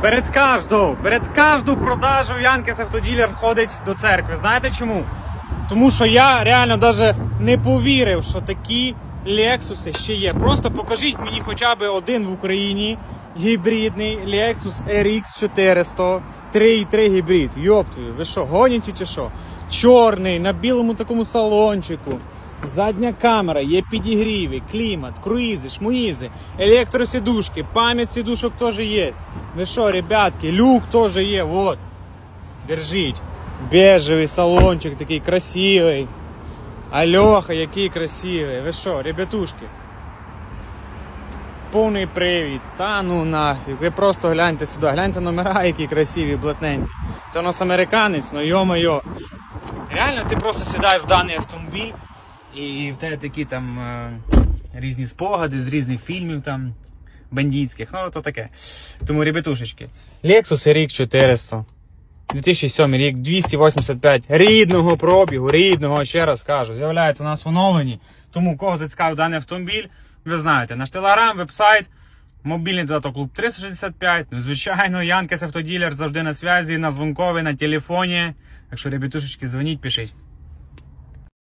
Перед кожну, перед кожну продажу Янкес автоділер ходить до церкви. Знаєте чому? Тому що я реально навіть не повірив, що такі Лексуси ще є. Просто покажіть мені хоча б один в Україні гібридний Lexus RX 400 3.3 гібрид. Йоп ви що, гоніті чи що? Чорний, на білому такому салончику. Задня камера, є підігріви, клімат, круїзи, шмуїзи, електросідушки, пам'ять сідушок теж є. Ви що, ребятки, люк теж є, вот. Держіть. Бежевий салончик такий красивий. Альоха, який красивий. Ви що, ребятушки? Повний привід. Та ну нафіг. Ви просто гляньте сюди, гляньте номера, які красиві, блатненькі. Це у нас американець, ну йо-моє. Реально, ти просто сідаєш в даний автомобіль і в тебе такі там е, різні спогади з різних фільмів там бандитських. Ну, то таке. Тому, ребятушечки, Lexus RX 400. 2007 рік, 285 рідного пробігу, рідного, ще раз кажу, з'являється у нас в оновленні. Тому кого зацікавив даний автомобіль, ви знаєте, наш телеграм, вебсайт, мобільний додаток клуб 365. Ну, звичайно, Янкес автоділер завжди на зв'язі, на дзвонкові, на телефоні. Якщо ребятушечки, дзвоніть, пишіть.